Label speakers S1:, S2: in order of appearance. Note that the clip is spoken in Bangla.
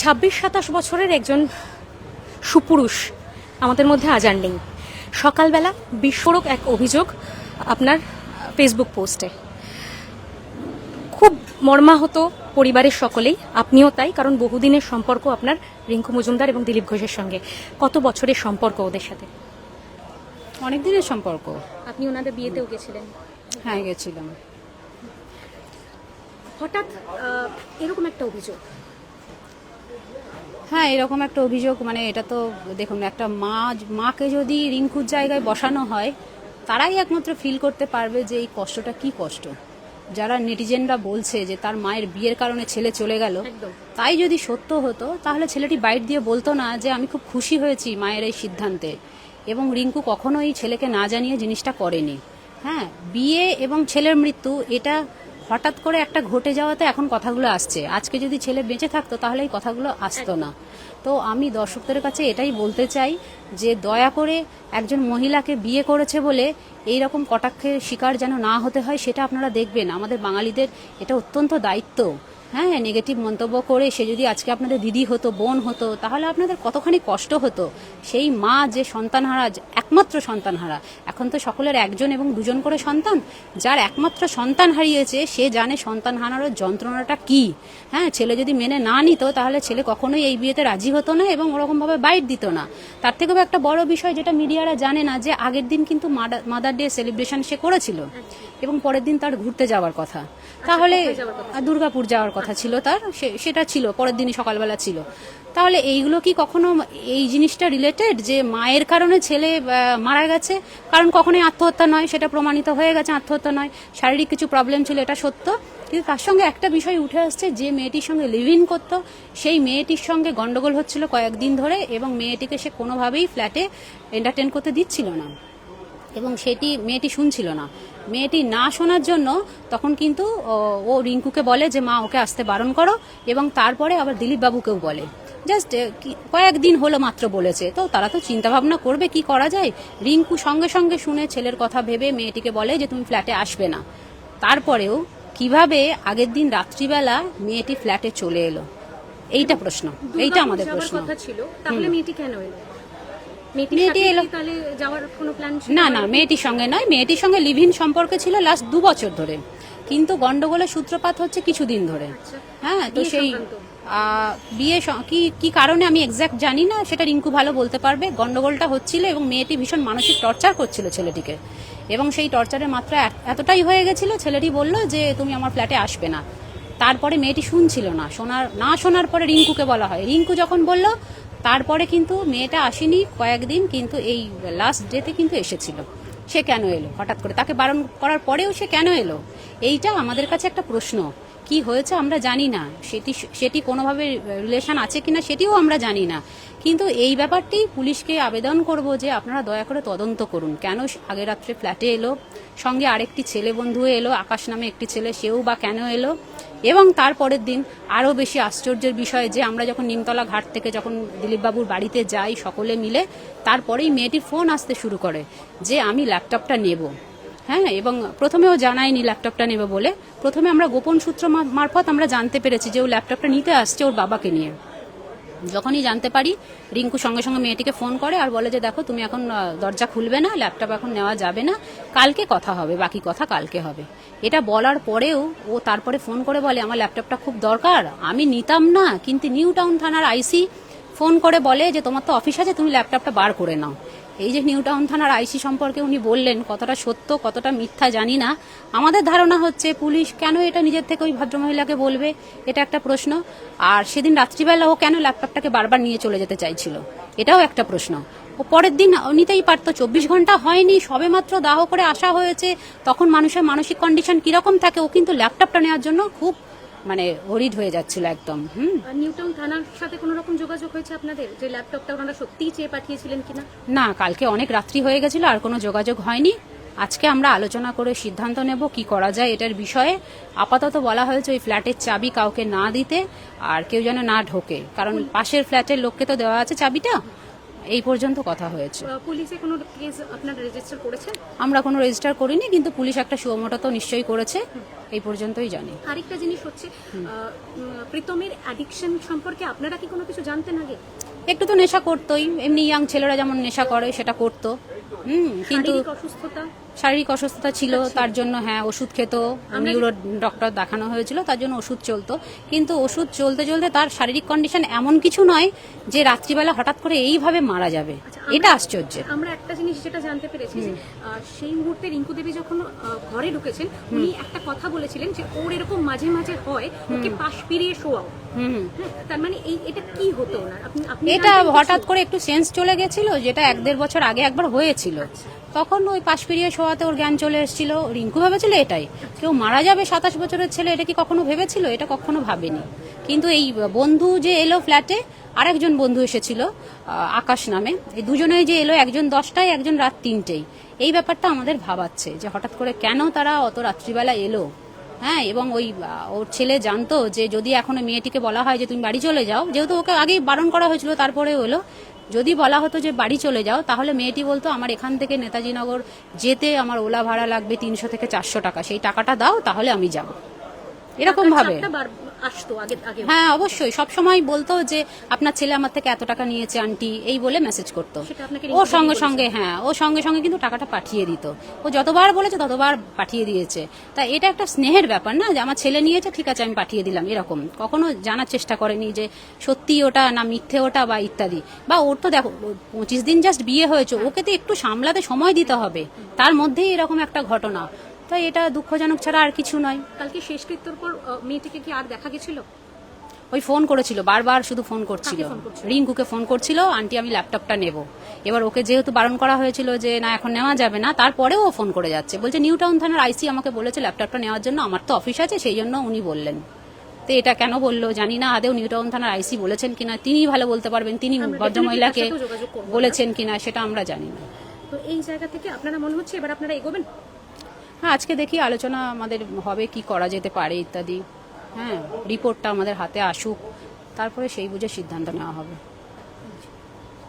S1: ছাব্বিশ সাতাশ বছরের একজন সুপুরুষ আমাদের মধ্যে আজ আর নেই। সকালবেলা বিস্ফোরক এক অভিযোগ আপনার ফেসবুক পোস্টে খুব মর্মাহত পরিবারের সকলেই আপনিও তাই কারণ বহুদিনের সম্পর্ক আপনার রিঙ্কু মজুমদার এবং দিলীপ ঘোষের সঙ্গে। কত বছরের সম্পর্ক ওদের সাথে?
S2: অনেক দিনের সম্পর্ক।
S1: আপনি ওনাদের বিয়েতেও গেছিলেন?
S2: হ্যাঁ গেছিলাম।
S1: হঠাৎ এরকম একটা অভিযোগ।
S2: হ্যাঁ এরকম একটা অভিযোগ মানে এটা তো দেখুন একটা মা মাকে যদি রিঙ্কুর জায়গায় বসানো হয় তারাই একমাত্র ফিল করতে পারবে যে এই কষ্টটা কি কষ্ট। যারা নেটিজেনরা বলছে যে তার মায়ের বিয়ের কারণে ছেলে চলে গেল তাই যদি সত্য হতো তাহলে ছেলেটি বাইট দিয়ে বলতো না যে আমি খুব খুশি হয়েছি মায়ের এই সিদ্ধান্তে। এবং রিঙ্কু কখনোই ছেলেকে না জানিয়ে জিনিসটা করেনি। হ্যাঁ বিয়ে এবং ছেলের মৃত্যু এটা হঠাৎ করে একটা ঘটে যাওয়াতে এখন কথাগুলো আসছে। আজকে যদি ছেলে বেঁচে থাকতো তাহলে এই কথাগুলো আসতো না। তো আমি দর্শকদের কাছে এটাই বলতে চাই যে দয়া করে একজন মহিলাকে বিয়ে করেছে বলে এই রকম কটাক্ষের শিকার যেন না হতে হয়, সেটা আপনারা দেখবেন। আমাদের বাঙালিদের এটা অত্যন্ত দায়িত্ব। হ্যাঁ নেগেটিভ মন্তব্য করে সে যদি আজকে আপনাদের দিদি হতো, বোন হতো, তাহলে আপনাদের কতখানি কষ্ট হতো? সেই মা যে সন্তানহারা একমাত্র সন্তানহারা, এখন তো সকলের একজন এবং দুজন করে সন্তান, যার একমাত্র সন্তান হারিয়েছে, সে জানে সন্তান হারানোর যন্ত্রণাটা কি। হ্যাঁ ছেলে যদি মেনে না নিত, তাহলে ছেলে কখনোই এই বিয়েতে রাজি হতো না এবং ওরকমভাবে বাইট দিত না। তার থেকেও একটা বড় বিষয় যেটা মিডিয়ারা জানে না যে আগের দিন কিন্তু মাদার ডে সেলিব্রেশন সে করেছিল এবং পরের দিন তার ঘুরতে যাওয়ার কথা। তাহলে দুর্গাপুর যাওয়ার কথা ছিল তার সেটা ছিল পরের দিনই সকালবেলা ছিল। তাহলে এইগুলো কি কখনো এই জিনিসটা রিলেটেড যে মায়ের কারণে ছেলে মারা গেছে? কারণ কখনোই আত্মহত্যা নয় সেটা প্রমাণিত হয়ে গেছে আত্মহত্যা নয়। শারীরিক কিছু প্রবলেম ছিল এটা সত্য। কিন্তু তার সঙ্গে একটা বিষয় উঠে আসছে যে মেয়েটির সঙ্গে লিভ ইন করতো সেই মেয়েটির সঙ্গে গন্ডগোল হচ্ছিল কয়েকদিন ধরে এবং মেয়েটিকে সে কোনোভাবেই ফ্ল্যাটে এন্টারটেন করতে দিচ্ছিল না। এবং সেটি মেয়েটি শুনছিল না। মেয়েটি না শোনার জন্য তখন কিন্তু ও, রিঙ্কুকে বলে যে মা ওকে আসতে বারণ করো। এবং তারপরে আবার দিলীপ বাবুকেও বলে। জাস্ট কয়েকদিন হলো মাত্র বলেছে। তো তারা তো চিন্তা ভাবনা করবে কি করা যায়? রিঙ্কু সঙ্গে সঙ্গে শুনে ছেলের কথা ভেবে মেয়েটিকে বলে যে তুমি ফ্ল্যাটে আসবে না। তারপরেও কীভাবে আগের দিন রাত্রিবেলা মেয়েটি ফ্ল্যাটে চলে এলো? এইটা প্রশ্ন। এইটা আমাদের প্রশ্ন।
S1: কথা ছিল তাহলে মেয়েটি কেন এলো?
S2: মেয়েটি না না মেয়েটির সঙ্গে নয়। মেয়েটির সঙ্গে লিভিন সম্পর্কে ছিল লাস্ট দু বছর ধরে। কিন্তু গন্ডগোলের সূত্রপাত হচ্ছে কিছুদিন ধরে। হ্যাঁ তো সেই বিয়ে কি কি কারণে আমি এক্স্যাক্ট জানি না। সেটা রিঙ্কু ভালো বলতে পারবে। গন্ডগোলটা হচ্ছিল এবং মেয়েটি ভীষণ মানসিক টর্চার করছিল ছেলেটিকে। এবং সেই টর্চারের মাত্রা এতটাই হয়ে গেছিল, ছেলেটি বলল যে তুমি আমার ফ্ল্যাটে আসবে না। তারপরে মেয়েটি শুনছিল না। শোনার না শোনার পরে রিঙ্কুকে বলা হয়। রিঙ্কু যখন বলল, তারপরে কিন্তু মেয়েটা আসেনি কয়েকদিন, কিন্তু এই লাস্ট ডেতে কিন্তু এসেছিল। সে কেন এলো? হঠাৎ করে। তাকে বারণ করার পরেও সে কেন এলো? এইটা আমাদের কাছে একটা প্রশ্ন। কি হয়েছে আমরা জানি না। সেটি সেটি কোনোভাবে রিলেশন আছে কিনা সেটিও আমরা জানি না। কিন্তু এই ব্যাপারটি পুলিশকে আবেদন করব যে আপনারা দয়া করে তদন্ত করুন। কেন আগের রাত্রে ফ্ল্যাটে এলো? সঙ্গে আরেকটি ছেলে বন্ধু এলো, আকাশ নামে একটি ছেলে, সেও বা কেন এলো? এবং তারপরের দিন আরও বেশি আশ্চর্যের বিষয় যে আমরা যখন নিমতলা ঘাট থেকে যখন দিলীপবাবুর বাড়িতে যাই সকলে মিলে, তারপরেই মেয়েটির ফোন আসতে শুরু করে যে আমি ল্যাপটপটা নেব। হ্যাঁ এবং প্রথমেও জানায়নি ল্যাপটপটা নেবে বলে। প্রথমে আমরা গোপন সূত্র মারফত আমরা জানতে পেরেছি যে ও ল্যাপটপটা নিতে আসছে ওর বাবাকে নিয়ে। যখনই জানতে পারি, রিঙ্কু সঙ্গে সঙ্গে মেয়েটিকে ফোন করে আর বলে যে, দেখো, তুমি এখন দরজা খুলবে না, ল্যাপটপ এখন নেওয়া যাবে না। কালকে কথা হবে, বাকি কথা কালকে হবে। এটা বলার পরেও ও তারপরে ফোন করে বলে, আমার ল্যাপটপটা খুব দরকার, আমি নিতাম না। কিন্তু নিউ টাউন থানার আইসি ফোন করে বলে যে, তোমার তো অফিস আছে, তুমি ল্যাপটপটা বার করে নাও। এই যে নিউ টাউন থানার আইসি সম্পর্কে উনি বললেন, কতটা সত্য, কতটা মিথ্যা জানি না। আমাদের ধারণা হচ্ছে পুলিশ কেন এটা নিজের থেকে ওই ভদ্রমহিলাকে বলবে, এটা একটা প্রশ্ন। আর সেদিন রাত্রিবেলা ও কেন ল্যাপটপটাকে বারবার নিয়ে চলে যেতে চাইছিল, এটাও একটা প্রশ্ন। ও পরের দিন নিতেই পারতো, চব্বিশ ঘণ্টা হয়নি, সবেমাত্র দাহ করে আসা হয়েছে, তখন মানুষের মানসিক কন্ডিশন কীরকম থাকে, ও কিন্তু ল্যাপটপটা নেওয়ার জন্য খুব মানে হরিড হয়ে যাচ্ছিল একদম হুম।
S1: নিউটাউন থানার সাথে কোনো রকম যোগাযোগ হয়েছে আপনাদের? যে ল্যাপটপটা ওনারা সত্যিই চেয়ে পাঠিয়েছিলেন কিনা?
S2: না কালকে অনেক রাত্রি হয়ে গেছিল আর কোনো যোগাযোগ হয়নি। আজকে আমরা আলোচনা করে সিদ্ধান্ত নেব কি করা যায় এটার বিষয়ে। আপাতত বলা হয়েছে ওই ফ্ল্যাটের চাবি কাউকে না দিতে আর কেউ যেন না ঢোকে। কারণ পাশের ফ্ল্যাটের লোককে তো দেওয়া আছে চাবিটা। এই পর্যন্ত কথা হয়েছে।
S1: পুলিশে কোনো কেস আপনারা রেজিস্টার করেছেন?
S2: আমরা কোনো রেজিস্টার করিনি কিন্তু পুলিশ একটা সুমোটা তো নিশ্চয়ই করেছে এই পর্যন্তই জানি।
S1: আরেকটা জিনিস হচ্ছে প্রীতমের অ্যাডিকশন সম্পর্কে আপনারা কি কোনো কিছু জানতেন আগে?
S2: একটু তো নেশা করতোই এমনি ইয়াং ছেলেরা যেমন নেশা করে সেটা করতো। হুম কিন্তু
S1: অসুস্থতা?
S2: শারীরিক অসুস্থতা ছিল তার জন্য হ্যাঁ ওষুধ খেত। নিউরো ডক্টর দেখানো হয়েছিল তার জন্য ওষুধ চলতো। কিন্তু ওষুধ চলতে চলতে তার শারীরিক কন্ডিশন এমন কিছু নয় যে রাত্রিবেলা হঠাৎ করে এইভাবে মারা যাবে।
S1: আচ্ছা,
S2: এটা আশ্চর্যের।
S1: আমরা একটা জিনিস যেটা জানতে পেরেছি সেই মুহূর্তে রিঙ্কু দেবী যখন ঘরে ঢুকেছেন উনি একটা কথা বলেছিলেন যে ওর এরকম মাঝে মাঝে হয় ওকে পাশ ফিরিয়ে শোয়াও।
S2: হুম
S1: হ্যাঁ, তার মানে এই এটা কি হতো
S2: এটা হঠাৎ করে একটু সেন্স চলে গেছিল যেটা এক দেড় বছর আগে একবার হয়েছিল।
S1: আচ্ছা।
S2: তখন ওই পাশ ফিরিয়ে শোয়াতে ওর জ্ঞান চলে এসেছিল? রিঙ্কু ভেবেছিল এটাই। কেউ মারা যাবে সাতাশ বছরের ছেলে, এটা কি কখনো ভেবেছিল? এটা কখনো ভাবেনি। কিন্তু এই বন্ধু যে এলো ফ্ল্যাটে, আরেকজন বন্ধু এসেছিল আকাশ নামে। এই দুজনেই যে এলো, একজন দশটায়, একজন রাত তিনটেই এই ব্যাপারটা আমাদের ভাবাচ্ছে যে হঠাৎ করে কেন তারা অত রাত্রিবেলা এলো? হ্যাঁ এবং ওই ওর ছেলে জানতো যে যদি এখন মেয়েটিকে বলা হয় যে তুমি বাড়ি চলে যাও, যেহেতু ওকে আগেই বারণ করা হয়েছিল তারপরে হলো যদি বলা হতো যে বাড়ি চলে যাও তাহলে মেয়েটি বলতো আমার এখান থেকে নেতাজি নগর যেতে আমার ওলা ভাড়া লাগবে তিনশো থেকে চারশো টাকা। সেই টাকাটা দাও তাহলে আমি যাব। এরকম ভাবে
S1: আসতো আগে আগে
S2: হ্যাঁ অবশ্যই। সব সময় বলতো যে আপনার ছেলে আমার থেকে এত টাকা নিয়েছে আন্টি। এই বলে মেসেজ করতো। ও সঙ্গে সঙ্গে হ্যাঁ ও সঙ্গে সঙ্গে কিন্তু টাকাটা পাঠিয়ে দিত। ও যতবার বলেছে ততবার পাঠিয়ে দিয়েছে। তা এটা একটা স্নেহের ব্যাপার না যে আমার ছেলে নিয়েছে ঠিক আছে আমি পাঠিয়ে দিলাম এরকম। কখনো জানার চেষ্টা করেনি যে সত্যি ওটা না মিথ্যে ওটা? বা ইত্যাদি। বা ওর তো দেখো পঁচিশ দিন জাস্ট বিয়ে হয়েছে ওকে তো একটু সামলাতে সময় দিতে হবে। তার মধ্যেই এরকম একটা ঘটনা। তাই এটা দুঃখজনক ছাড়া আর কিছু নয়।
S1: কালকে শেষকৃত্যর পর মেয়েটিকে কি আর দেখা গেছিল?
S2: ওই ফোন করেছিল বারবার শুধু ফোন করছিল? রিঙ্কুকে ফোন করছিল আন্টি আমি ল্যাপটপটা নেব। এবার ওকে যেহেতু বারণ করা হয়েছিল যে না এখন নেওয়া যাবে না তারপরেও ও ফোন করে যাচ্ছে। বলছে নিউ টাউন থানার আইসি আমাকে বলেছে ল্যাপটপটা নেওয়ার জন্য আমার তো অফিস আছে সেই জন্য উনি বললেন। তো এটা কেন বলল জানি না আদেও নিউ টাউন থানার আইসি বলেছেন কিনা তিনি ভালো বলতে পারবেন তিনি ভদ্রমহিলাকে বলেছেন কিনা সেটা আমরা জানি না।
S1: তো এই জায়গা থেকে আপনারা মনে হচ্ছে এবার আপনারা এগোবেন?
S2: হ্যাঁ আজকে দেখি আলোচনা আমাদের হবে, কি করা যেতে পারে ইত্যাদি। হ্যাঁ রিপোর্টটা আমাদের হাতে আসুক, তারপরে সেই বুঝে সিদ্ধান্ত নেওয়া হবে।